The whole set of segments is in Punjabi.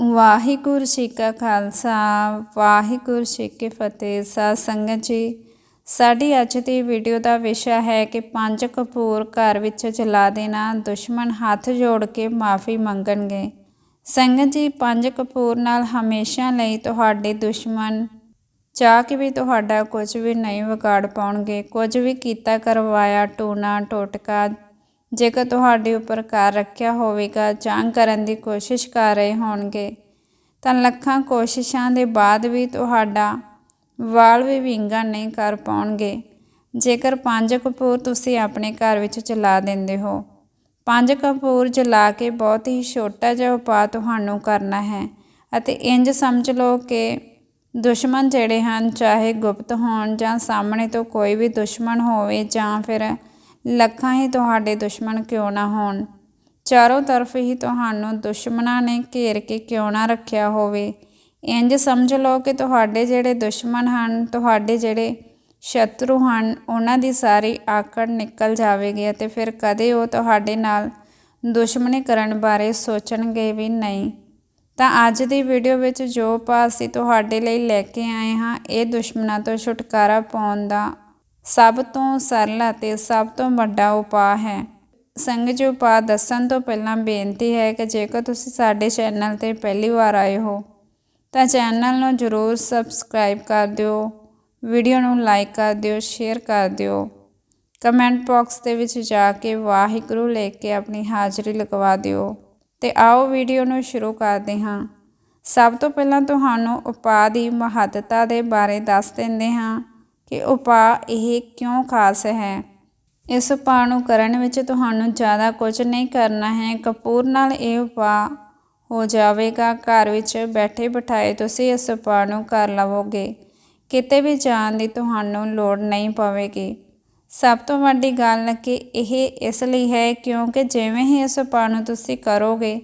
ਵਾਹਿਗੁਰੂ ਜੀ ਕਾ ਖਾਲਸਾ, ਵਾਹਿਗੁਰੂ ਜੀ ਕੀ ਫਤਿਹ। ਸਾਧ ਸੰਗਤ ਜੀ, ਸਾਡੀ ਅੱਜ ਦੀ ਵੀਡੀਓ ਦਾ ਵਿਸ਼ਾ ਹੈ ਕਿ ਪੰਜ ਕਪੂਰ ਘਰ ਵਿੱਚ ਜਲਾ ਦੇਣਾ, ਦੁਸ਼ਮਣ ਹੱਥ ਜੋੜ ਕੇ ਮਾਫੀ ਮੰਗਣਗੇ। ਸੰਗਤ ਜੀ, ਪੰਜ ਕਪੂਰ ਨਾਲ ਹਮੇਸ਼ਾ ਲਈ ਤੁਹਾਡੇ ਦੁਸ਼ਮਣ ਚਾਹ ਕੇ ਵੀ ਤੁਹਾਡਾ ਕੁਝ ਵੀ ਨਹੀਂ ਵਿਗਾੜ ਪਾਉਣਗੇ। ਕੁਝ ਵੀ ਕੀਤਾ ਕਰਵਾਇਆ, ਟੂਣਾ, ਟੋਟਕਾ ਜੇਕਰ ਤੁਹਾਡੇ ਉੱਪਰ ਕਰ ਰੱਖਿਆ ਹੋਵੇਗਾ ਜਾਂ ਕਰਨ ਦੀ ਕੋਸ਼ਿਸ਼ ਕਰ ਰਹੇ ਹੋਣਗੇ, ਤਾਂ ਲੱਖਾਂ ਕੋਸ਼ਿਸ਼ਾਂ ਦੇ ਬਾਅਦ ਵੀ ਤੁਹਾਡਾ ਵਾਲ ਵੀ ਵਿੰਗਾ ਨਹੀਂ ਕਰ ਪਾਉਣਗੇ। ਜੇਕਰ ਪੰਜ ਕਪੂਰ ਤੁਸੀਂ ਆਪਣੇ ਘਰ ਵਿੱਚ ਜਲਾ ਦਿੰਦੇ ਹੋ, ਪੰਜ ਕਪੂਰ ਜਲਾ ਕੇ ਬਹੁਤ ਹੀ ਛੋਟਾ ਜਿਹਾ ਉਪਾਅ ਤੁਹਾਨੂੰ ਕਰਨਾ ਹੈ ਅਤੇ ਇੰਜ ਸਮਝ ਲਓ ਕਿ ਦੁਸ਼ਮਣ ਜਿਹੜੇ ਹਨ, ਚਾਹੇ ਗੁਪਤ ਹੋਣ ਜਾਂ ਸਾਹਮਣੇ ਤੋਂ ਕੋਈ ਵੀ ਦੁਸ਼ਮਣ ਹੋਵੇ ਜਾਂ ਫਿਰ ਲੱਖਾਂ ਹੀ ਤੁਹਾਡੇ ਦੁਸ਼ਮਣ ਕਿਉਂ ਨਾ ਹੋਣ? ਚਾਰੋਂ ਤਰਫ ਹੀ ਤੁਹਾਨੂੰ ਦੁਸ਼ਮਣਾਂ ਨੇ ਘੇਰ ਕੇ ਕਿਉਂ ਨਾ ਰੱਖਿਆ ਹੋਵੇ? ਇੰਜ ਸਮਝ ਲਓ ਕਿ ਤੁਹਾਡੇ ਜਿਹੜੇ ਦੁਸ਼ਮਣ ਹਨ, ਤੁਹਾਡੇ ਜਿਹੜੇ ਸ਼ਤਰੂ ਹਨ, ਉਹਨਾਂ ਦੀ ਸਾਰੀ ਆਕੜ ਨਿਕਲ ਜਾਵੇਗੀ ਅਤੇ ਫਿਰ ਕਦੇ ਉਹ ਤੁਹਾਡੇ ਨਾਲ ਦੁਸ਼ਮਣੀ ਕਰਨ ਬਾਰੇ ਸੋਚਣਗੇ ਵੀ ਨਹੀਂ। ਤਾਂ ਅੱਜ ਦੀ ਵੀਡੀਓ ਵਿੱਚ ਜੋ ਪਾਸ ਤੁਹਾਡੇ ਲਈ ਲੈ ਕੇ ਆਏ ਹਾਂ, ਇਹ ਦੁਸ਼ਮਣਾਂ ਤੋਂ ਛੁਟਕਾਰਾ ਪਾਉਣ ਦਾ ਸਭ ਤੋਂ ਸਰਲ ਅਤੇ ਸਭ ਤੋਂ ਵੱਡਾ ਉਪਾਅ ਹੈ। ਸੰਗਤ ਜੀ ਉਪਾਅ ਦੱਸਣ ਤੋਂ ਪਹਿਲਾਂ ਬੇਨਤੀ ਹੈ ਕਿ ਜੇਕਰ ਤੁਸੀਂ ਸਾਡੇ ਚੈਨਲ ਤੇ ਪਹਿਲੀ ਵਾਰ ਆਏ ਹੋ, ਤਾਂ ਚੈਨਲ ਨੂੰ ਜ਼ਰੂਰ ਸਬਸਕ੍ਰਾਈਬ ਕਰ ਦਿਓ, ਵੀਡੀਓ ਨੂੰ ਲਾਈਕ ਕਰ ਦਿਓ, ਸ਼ੇਅਰ ਕਰ ਦਿਓ। ਕਮੈਂਟ ਬਾਕਸ ਦੇ ਵਿੱਚ ਜਾ ਕੇ ਵਾਹਿਗੁਰੂ ਲੈ ਕੇ ਆਪਣੀ ਹਾਜ਼ਰੀ ਲਗਵਾ ਦਿਓ। ਤੇ ਆਓ ਵੀਡੀਓ ਨੂੰ ਸ਼ੁਰੂ ਕਰਦੇ ਹਾਂ। ਸਭ ਤੋਂ ਪਹਿਲਾਂ ਤੁਹਾਨੂੰ ਉਪਾਅ ਦੀ ਮਹੱਤਤਾ ਦੇ ਬਾਰੇ ਦੱਸ ਦਿੰਦੇ ਹਾਂ। ਕਿ ਉਪਾਅ ਇਹ ਕਿਉਂ ਖਾਸ ਹੈ? ਇਸ ਉਪਾਅ ਨੂੰ ਕਰਨ ਵਿੱਚ ਤੁਹਾਨੂੰ ਜ਼ਿਆਦਾ ਕੁਝ ਨਹੀਂ ਕਰਨਾ ਹੈ। ਕਪੂਰ ਨਾਲ ਇਹ ਉਪਾਅ ਹੋ ਜਾਵੇਗਾ। ਘਰ ਵਿੱਚ ਬੈਠੇ ਬਿਠਾਏ ਤੁਸੀਂ ਇਸ ਉਪਾਅ ਨੂੰ ਕਰ ਲਵੋਗੇ। ਕਿਤੇ ਵੀ ਜਾਣ ਦੀ ਤੁਹਾਨੂੰ ਲੋੜ ਨਹੀਂ ਪਵੇਗੀ। ਸਭ ਤੋਂ ਵੱਡੀ ਗੱਲ ਕਿ ਇਹ ਇਸ ਲਈ ਹੈ ਕਿਉਂਕਿ ਜਿਵੇਂ ਹੀ ਇਸ ਉਪਾਅ ਨੂੰ ਤੁਸੀਂ ਕਰੋਗੇ,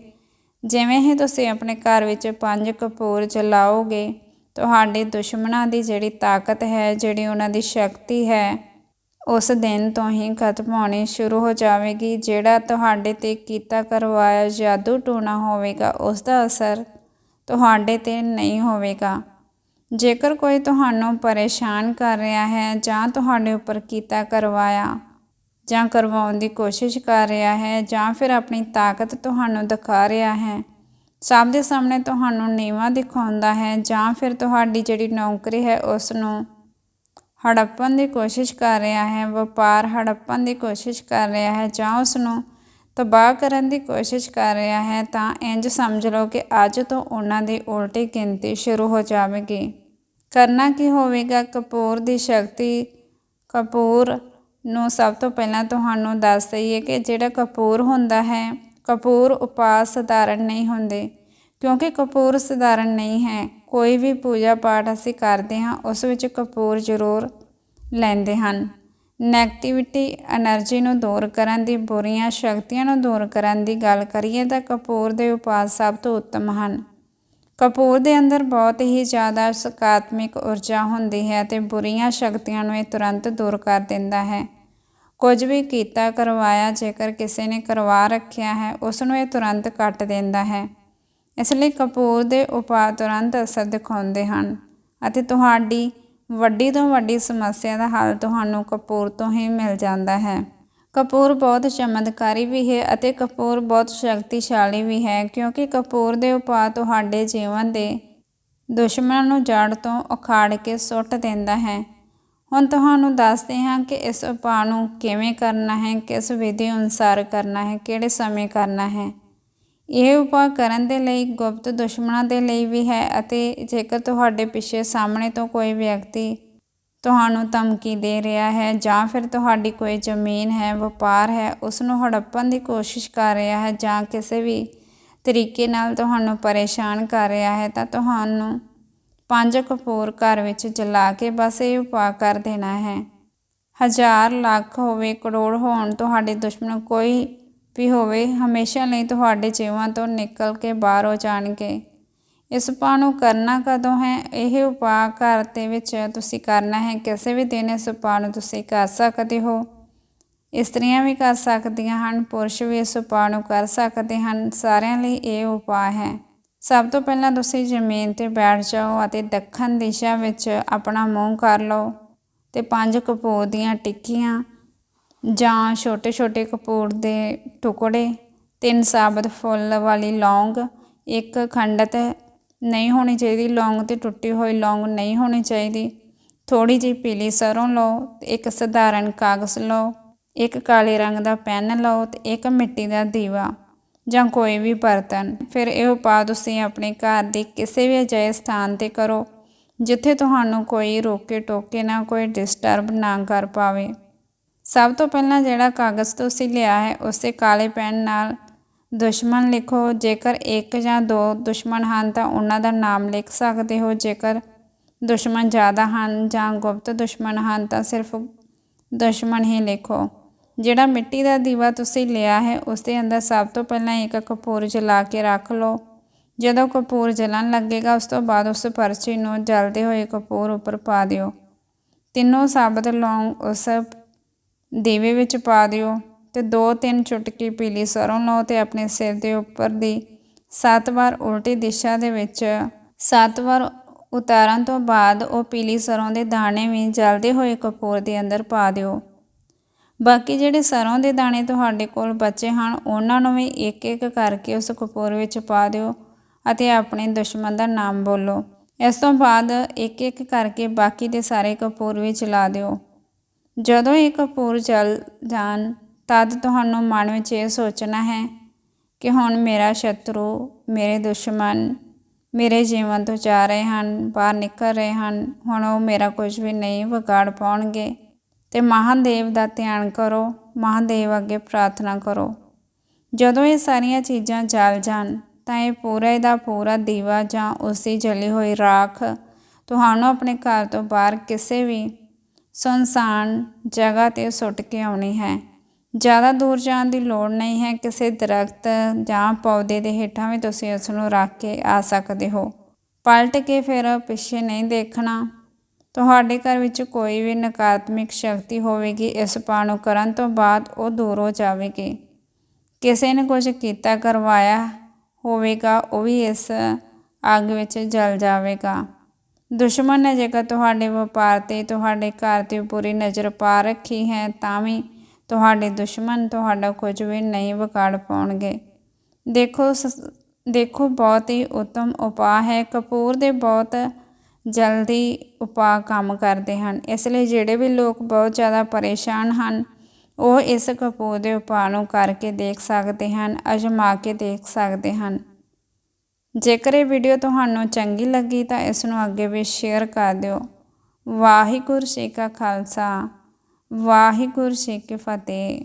ਜਿਵੇਂ ਹੀ ਤੁਸੀਂ ਆਪਣੇ ਘਰ ਵਿੱਚ ਪੰਜ ਕਪੂਰ ਜਲਾਓਗੇ ਤੁਹਾਡੇ ਦੁਸ਼ਮਣਾਂ ਦੀ ਜਿਹੜੀ ਤਾਕਤ ਹੈ, ਜਿਹੜੀ ਉਹਨਾਂ ਦੀ ਸ਼ਕਤੀ ਹੈ, ਉਸ ਦਿਨ ਤੋਂ ਹੀ ਖਤਮ ਹੋਣੀ ਸ਼ੁਰੂ ਹੋ ਜਾਵੇਗੀ। ਜਿਹੜਾ ਤੁਹਾਡੇ ਤੇ ਕੀਤਾ ਕਰਵਾਇਆ ਜਾਦੂ ਟੂਣਾ ਹੋਵੇਗਾ, ਉਸ ਦਾ ਅਸਰ ਤੁਹਾਡੇ ਤੇ ਨਹੀਂ ਹੋਵੇਗਾ। ਜੇਕਰ ਕੋਈ ਤੁਹਾਨੂੰ ਪਰੇਸ਼ਾਨ ਕਰ ਰਿਹਾ ਹੈ ਜਾਂ ਤੁਹਾਡੇ ਉੱਪਰ ਕੀਤਾ ਕਰਵਾਇਆ ਜਾਂ ਕਰਵਾਉਣ ਦੀ ਕੋਸ਼ਿਸ਼ ਕਰ ਰਿਹਾ ਹੈ ਜਾਂ ਫਿਰ ਆਪਣੀ ਤਾਕਤ ਤੁਹਾਨੂੰ ਦਿਖਾ ਰਿਹਾ ਹੈ ਸਭ ਦੇ ਸਾਹਮਣੇ ਤੁਹਾਨੂੰ ਨੀਵਾ ਦਿਖਾਉਂਦਾ ਹੈ ਜਾਂ ਫਿਰ ਤੁਹਾਡੀ ਜਿਹੜੀ ਨੌਕਰੀ ਹੈ ਉਸ ਨੂੰ ਹੜੱਪਣ ਦੀ ਕੋਸ਼ਿਸ਼ ਕਰ ਰਿਹਾ ਹੈ, ਵਪਾਰ ਹੜੱਪਣ ਦੀ ਕੋਸ਼ਿਸ਼ ਕਰ ਰਿਹਾ ਹੈ ਜਾਂ ਉਸ ਨੂੰ ਤਬਾਹ ਕਰਨ ਦੀ ਕੋਸ਼ਿਸ਼ ਕਰ ਰਿਹਾ ਹੈ, ਤਾਂ ਇੰਜ ਸਮਝ ਲਓ ਕਿ ਅੱਜ ਤੋਂ ਉਹਨਾਂ ਦੀ ਉਲਟੀ ਗਿਣਤੀ ਸ਼ੁਰੂ ਹੋ ਜਾਵੇਗੀ। ਕਰਨਾ ਕੀ ਹੋਵੇਗਾ? ਕਪੂਰ ਦੀ ਸ਼ਕਤੀ, ਕਪੂਰ ਨੂੰ ਸਭ ਤੋਂ ਪਹਿਲਾਂ ਤੁਹਾਨੂੰ ਦੱਸ ਦਈਏ ਕਿ ਜਿਹੜਾ ਕਪੂਰ ਹੁੰਦਾ ਹੈ ਕਪੂਰ ਉਪਾਸ ਸਧਾਰਨ ਨਹੀਂ ਹੁੰਦੇ। ਕਿਉਂਕਿ ਕਪੂਰ ਸਧਾਰਨ ਨਹੀਂ ਹੈ, ਕੋਈ ਵੀ ਪੂਜਾ ਪਾਠ ਅਸੀਂ ਕਰਦੇ ਹਾਂ, ਉਸ ਵਿੱਚ ਕਪੂਰ ਜ਼ਰੂਰ ਲੈਂਦੇ ਹਨ। ਨੈਗੇਟਿਵਿਟੀ એનર્ਜੀ ਨੂੰ ਦੂਰ ਕਰਨ ਦੀ, ਬੁਰੀਆਂ ਸ਼ਕਤੀਆਂ ਨੂੰ ਦੂਰ ਕਰਨ ਦੀ ਗੱਲ ਕਰੀਏ ਤਾਂ ਕਪੂਰ ਦੇ ਉਪਾਅ ਸਭ ਤੋਂ ਉੱਤਮ ਹਨ। ਕਪੂਰ ਦੇ ਅੰਦਰ ਬਹੁਤ ਹੀ ਜ਼ਿਆਦਾ ਸਕਾਰਾਤਮਕ ਊਰਜਾ ਹੁੰਦੀ ਹੈ ਤੇ ਬੁਰੀਆਂ ਸ਼ਕਤੀਆਂ ਨੂੰ ਇਹ ਤੁਰੰਤ ਦੂਰ ਕਰ ਦਿੰਦਾ ਹੈ। ਕੁਝ ਵੀ ਕੀਤਾ ਕਰਵਾਇਆ, ਜੇਕਰ ਕਿਸੇ ਨੇ ਕਰਵਾ ਰੱਖਿਆ ਹੈ ਉਸ ਨੂੰ ਇਹ ਤੁਰੰਤ ਕੱਟ ਦਿੰਦਾ ਹੈ। ਇਸ ਲਈ ਕਪੂਰ ਦੇ ਉਪਾਅ ਤੁਰੰਤ ਅਸਰ ਦਿਖਾਉਂਦੇ ਹਨ ਅਤੇ ਤੁਹਾਡੀ ਵੱਡੀ ਤੋਂ ਵੱਡੀ ਸਮੱਸਿਆ ਦਾ ਹੱਲ ਤੁਹਾਨੂੰ ਕਪੂਰ ਤੋਂ ਹੀ ਮਿਲ ਜਾਂਦਾ ਹੈ। ਕਪੂਰ ਬਹੁਤ ਚਮਤਕਾਰੀ ਵੀ ਹੈ ਅਤੇ ਕਪੂਰ ਬਹੁਤ ਸ਼ਕਤੀਸ਼ਾਲੀ ਵੀ ਹੈ, ਕਿਉਂਕਿ ਕਪੂਰ ਦੇ ਉਪਾਅ ਤੁਹਾਡੇ ਜੀਵਨ ਦੇ ਦੁਸ਼ਮਣਾਂ ਨੂੰ ਜੜ ਤੋਂ ਉਖਾੜ ਕੇ ਸੁੱਟ ਦਿੰਦਾ ਹੈ। ਹੁਣ ਤੁਹਾਨੂੰ ਦੱਸਦੇ ਹਾਂ ਕਿ ਇਸ ਉਪਾਅ ਨੂੰ ਕਿਵੇਂ ਕਰਨਾ ਹੈ, ਕਿਸ ਵਿਧੀ ਅਨੁਸਾਰ ਕਰਨਾ ਹੈ, ਕਿਹੜੇ ਸਮੇਂ ਕਰਨਾ ਹੈ। ਇਹ ਉਪਾਅ ਕਰਨ ਦੇ ਲਈ, ਗੁਪਤ ਦੁਸ਼ਮਣਾਂ ਦੇ ਲਈ ਵੀ ਹੈ ਅਤੇ ਜੇਕਰ ਤੁਹਾਡੇ ਪਿੱਛੇ ਸਾਹਮਣੇ ਤੋਂ ਕੋਈ ਵਿਅਕਤੀ ਤੁਹਾਨੂੰ ਧਮਕੀ ਦੇ ਰਿਹਾ ਹੈ ਜਾਂ ਫਿਰ ਤੁਹਾਡੀ ਕੋਈ ਜ਼ਮੀਨ ਹੈ, ਵਪਾਰ ਹੈ ਉਸ ਨੂੰ ਹੜੱਪਣ ਦੀ ਕੋਸ਼ਿਸ਼ ਕਰ ਰਿਹਾ ਹੈ ਜਾਂ ਕਿਸੇ ਵੀ ਤਰੀਕੇ ਨਾਲ ਤੁਹਾਨੂੰ ਪਰੇਸ਼ਾਨ ਕਰ ਰਿਹਾ ਹੈ, ਤਾਂ ਤੁਹਾਨੂੰ ਪੰਜ ਕਪੂਰ ਘਰ ਵਿੱਚ ਜਲਾ ਕੇ ਬਸ ਇਹ ਉਪਾਅ ਕਰ ਦੇਣਾ ਹੈ। ਹਜ਼ਾਰ ਲੱਖ ਹੋਵੇ, ਕਰੋੜ ਹੋਣ, ਤੁਹਾਡੇ ਦੁਸ਼ਮਣ ਕੋਈ ਵੀ ਹੋਵੇ, ਹਮੇਸ਼ਾ ਲਈ ਤੁਹਾਡੇ ਜੀਵਾਂ ਤੋਂ ਨਿਕਲ ਕੇ ਬਾਹਰ ਹੋ ਜਾਣਗੇ। ਇਸ ਉਪਾਅ ਨੂੰ ਕਰਨਾ ਕਦੋਂ ਹੈ? ਇਹ ਉਪਾਅ ਘਰ ਦੇ ਵਿੱਚ ਤੁਸੀਂ ਕਰਨਾ ਹੈ। ਕਿਸੇ ਵੀ ਦਿਨ ਇਸ ਉਪਾਅ ਨੂੰ ਤੁਸੀਂ ਕਰ ਸਕਦੇ ਹੋ। ਇਸਤਰੀਆਂ ਵੀ ਕਰ ਸਕਦੀਆਂ ਹਨ, ਪੁਰਸ਼ ਵੀ ਇਸ ਉਪਾਅ ਨੂੰ ਕਰ ਸਕਦੇ ਹਨ। ਸਾਰਿਆਂ ਲਈ ਇਹ ਉਪਾਅ ਹੈ। ਸਭ ਤੋਂ ਪਹਿਲਾਂ ਤੁਸੀਂ ਜ਼ਮੀਨ ਤੇ ਬੈਠ ਜਾਓ ਅਤੇ ਦੱਖਣ ਦਿਸ਼ਾ ਵਿੱਚ ਆਪਣਾ ਮੂੰਹ ਕਰ ਲਓ ਤੇ ਪੰਜ ਕਪੂਰ ਦੀਆਂ ਟਿੱਕੀਆਂ ਜਾਂ ਛੋਟੇ ਛੋਟੇ ਕਪੂਰ ਦੇ ਟੁਕੜੇ, ਤਿੰਨ ਸਾਬਤ ਫੁੱਲ ਵਾਲੀ ਲੌਂਗ, ਇੱਕ ਖੰਡਤ ਨਹੀਂ ਹੋਣੀ ਚਾਹੀਦੀ, ਲੌਂਗ ਤੇ ਟੁੱਟੀ ਹੋਈ ਲੌਂਗ ਨਹੀਂ ਹੋਣੀ ਚਾਹੀਦੀ। ਥੋੜੀ ਜਿਹੀ ਪੀਲੀ ਸਰੋਂ ਲਓ ਤੇ ਇੱਕ ਸਧਾਰਨ ਕਾਗਜ਼ ਲਓ, ਇੱਕ ਕਾਲੇ ਰੰਗ ਦਾ ਪੈਨ ਲਓ ਤੇ ਇੱਕ ਮਿੱਟੀ ਦਾ ਦੀਵਾ। ਜਾਂ ਕੋਈ ਵੀ ਬਰਤਨ, ਫਿਰ ਇਹ ਉਪਾਅ ਤੁਸੀਂ ਆਪਣੇ ਘਰ ਦੇ ਕਿਸੇ ਵੀ ਅਜਿਹੇ ਸਥਾਨ ਤੇ ਕਰੋ, ਜਿੱਥੇ ਤੁਹਾਨੂੰ ਕੋਈ ਰੋਕੇ ਟੋਕੇ ਨਾ, ਕੋਈ ਡਿਸਟਰਬ ਨਾ ਕਰ ਪਾਵੇ। ਸਭ ਤੋਂ ਪਹਿਲਾਂ ਜਿਹੜਾ ਕਾਗਜ਼ ਤੁਸੀਂ ਲਿਆ ਹੈ, ਉਸੇ ਕਾਲੇ ਪੈਨ ਨਾਲ ਦੁਸ਼ਮਣ ਲਿਖੋ। ਜੇਕਰ ਇੱਕ ਜਾਂ ਦੋ ਦੁਸ਼ਮਣ ਹਨ, ਤਾਂ ਉਹਨਾਂ ਦਾ ਨਾਮ ਲਿਖ ਸਕਦੇ ਹੋ। ਜੇਕਰ ਦੁਸ਼ਮਣ ਜ਼ਿਆਦਾ ਹਨ ਜਾਂ ਗੁਪਤ ਦੁਸ਼ਮਣ ਹਨ, ਤਾਂ ਸਿਰਫ ਦੁਸ਼ਮਣ ਹੀ ਲਿਖੋ। ਜਿਹੜਾ ਮਿੱਟੀ ਦਾ ਦੀਵਾ ਤੁਸੀਂ ਲਿਆ ਹੈ, ਉਸ ਦੇ ਅੰਦਰ ਸਭ ਤੋਂ ਪਹਿਲਾਂ ਇੱਕ ਕਪੂਰ ਜਲਾ ਕੇ ਰੱਖ ਲਓ। ਜਦੋਂ ਕਪੂਰ ਜਲਣ ਲੱਗੇਗਾ, ਉਸ ਤੋਂ ਬਾਅਦ ਉਸ ਪਰਚੀ ਨੂੰ ਜਲਦੇ ਹੋਏ ਕਪੂਰ ਉੱਪਰ ਪਾ ਦਿਓ। ਤਿੰਨੋਂ ਸਾਬਤ ਲੌਂਗ ਉਸ ਦੀਵੇ ਵਿੱਚ ਪਾ ਦਿਓ ਤੇ ਦੋ ਤਿੰਨ ਚੁਟਕੀ ਪੀਲੀ ਸਰੋਂ ਲਓ ਤੇ ਆਪਣੇ ਸਿਰ ਦੇ ਉੱਪਰ ਦੀ ਸੱਤ ਵਾਰ ਉਲਟੀ ਦਿਸ਼ਾ ਦੇ ਵਿੱਚ ਸੱਤ ਵਾਰ ਉਤਾਰਨ ਤੋਂ ਬਾਅਦ ਉਹ ਪੀਲੀ ਸਰੋਂ ਦੇ ਦਾਣੇ ਵੀ ਜਲਦੇ ਹੋਏ ਕਪੂਰ ਦੇ ਅੰਦਰ ਪਾ ਦਿਓ। ਬਾਕੀ ਜਿਹੜੇ ਸਰੋਂ ਦੇ ਦਾਣੇ ਤੁਹਾਡੇ ਕੋਲ ਬਚੇ ਹਨ, ਉਹਨਾਂ ਨੂੰ ਵੀ ਇੱਕ ਇੱਕ ਕਰਕੇ ਉਸ ਕਪੂਰ ਵਿੱਚ ਪਾ ਦਿਓ ਅਤੇ ਆਪਣੇ ਦੁਸ਼ਮਣ ਦਾ ਨਾਮ ਬੋਲੋ। ਇਸ ਤੋਂ ਬਾਅਦ ਇੱਕ ਇੱਕ ਕਰਕੇ ਬਾਕੀ ਦੇ ਸਾਰੇ ਕਪੂਰ ਵੀ ਜਲਾ ਦਿਓ। ਜਦੋਂ ਇਹ ਕਪੂਰ ਜਲ ਜਾਣ, ਤਦ ਤੁਹਾਨੂੰ ਮਨ ਵਿੱਚ ਇਹ ਸੋਚਣਾ ਹੈ ਕਿ ਹੁਣ ਮੇਰਾ ਸ਼ਤਰੂ, ਮੇਰੇ ਦੁਸ਼ਮਣ, ਮੇਰੇ ਜੀਵਨ ਤੋਂ ਜਾ ਰਹੇ ਹਨ, ਬਾਹਰ ਨਿਕਲ ਰਹੇ ਹਨ, ਹੁਣ ਉਹ ਮੇਰਾ ਕੁਝ ਵੀ ਨਹੀਂ ਵਿਗਾੜ ਪਾਉਣਗੇ। ਤੇ ਮਹਾਦੇਵ ਦਾ ਧਿਆਨ ਕਰੋ, ਮਹਾਦੇਵ ਅੱਗੇ ਪ੍ਰਾਰਥਨਾ ਕਰੋ। ਜਦੋਂ ਇਹ ਸਾਰੀਆਂ ਚੀਜ਼ਾਂ ਜਲ ਜਾਣ, ਤਾਂ ਇਹ ਪੂਰਾ ਦਾ ਪੂਰਾ ਦੀਵਾ ਜਾਂ ਉਸੇ ਜਲੀ ਹੋਈ ਰਾਖ ਤੁਹਾਨੂੰ ਆਪਣੇ ਘਰ ਤੋਂ ਬਾਹਰ ਕਿਸੇ ਵੀ ਸੁਨਸਾਨ ਜਗ੍ਹਾ ਤੇ ਸੁੱਟ ਕੇ ਆਉਣੀ ਹੈ। ਜ਼ਿਆਦਾ ਦੂਰ ਜਾਣ ਦੀ ਲੋੜ ਨਹੀਂ ਹੈ, ਕਿਸੇ ਦਰਖਤ ਜਾਂ ਪੌਦੇ ਦੇ ਹੇਠਾਂ ਵੀ ਤੁਸੀਂ ਉਸ ਨੂੰ ਰੱਖ ਕੇ ਆ ਸਕਦੇ ਹੋ। ਪਲਟ ਕੇ ਫਿਰ ਪਿੱਛੇ ਨਹੀਂ ਦੇਖਣਾ ਤੁਹਾਡੇ ਘਰ ਵਿੱਚ ਕੋਈ ਵੀ ਨਕਾਰਾਤਮਕ ਸ਼ਕਤੀ ਹੋਵੇਗੀ, ਇਸ ਉਪਾਅ ਨੂੰ ਕਰਨ ਤੋਂ ਬਾਅਦ ਉਹ ਦੂਰ ਹੋ ਜਾਵੇਗੀ। ਕਿਸੇ ਨੇ ਕੁਝ ਕੀਤਾ, ਕਰਵਾਇਆ ਹੋਵੇਗਾ, ਉਹ ਵੀ ਇਸ ਅੱਗ ਵਿੱਚ ਜਲ ਜਾਵੇਗਾ। ਦੁਸ਼ਮਣ ਨੇ ਜੇਕਰ ਤੁਹਾਡੇ ਵਪਾਰ ਤੇ, ਤੁਹਾਡੇ ਘਰ ਤੇ ਪੂਰੀ ਨਜ਼ਰ ਪਾ ਰੱਖੀ ਹੈ, ਤਾਂ ਵੀ ਤੁਹਾਡੇ ਦੁਸ਼ਮਣ ਤੁਹਾਡਾ ਕੁਝ ਵੀ ਨਹੀਂ ਵਿਗਾੜ ਪਾਉਣਗੇ। ਦੇਖੋ ਸ- ਦੇਖੋ, ਬਹੁਤ ਹੀ ਉੱਤਮ ਉਪਾਅ ਹੈ। ਕਪੂਰ ਦੇ ਬਹੁਤ ਜਲਦੀ ਉਪਾਅ ਕੰਮ ਕਰਦੇ ਹਨ। ਇਸ ਲਈ ਜਿਹੜੇ ਵੀ ਲੋਕ ਬਹੁਤ ਜ਼ਿਆਦਾ ਪਰੇਸ਼ਾਨ ਹਨ, ਉਹ ਇਸ ਕਪੂਰ ਦੇ ਉਪਾਅ ਨੂੰ ਕਰਕੇ ਦੇਖ ਸਕਦੇ ਹਨ, ਅਜਮਾ ਕੇ ਦੇਖ ਸਕਦੇ ਹਨ। ਜੇਕਰ ਇਹ ਵੀਡੀਓ ਤੁਹਾਨੂੰ ਚੰਗੀ ਲੱਗੀ ਤਾਂ ਇਸ ਨੂੰ ਅੱਗੇ ਵੀ ਸ਼ੇਅਰ ਕਰ ਦਿਓ। ਵਾਹਿਗੁਰੂ ਜੀ ਕਾ ਖਾਲਸਾ, ਵਾਹਿਗੁਰੂ ਜੀ ਕੀ ਫਤਿਹ।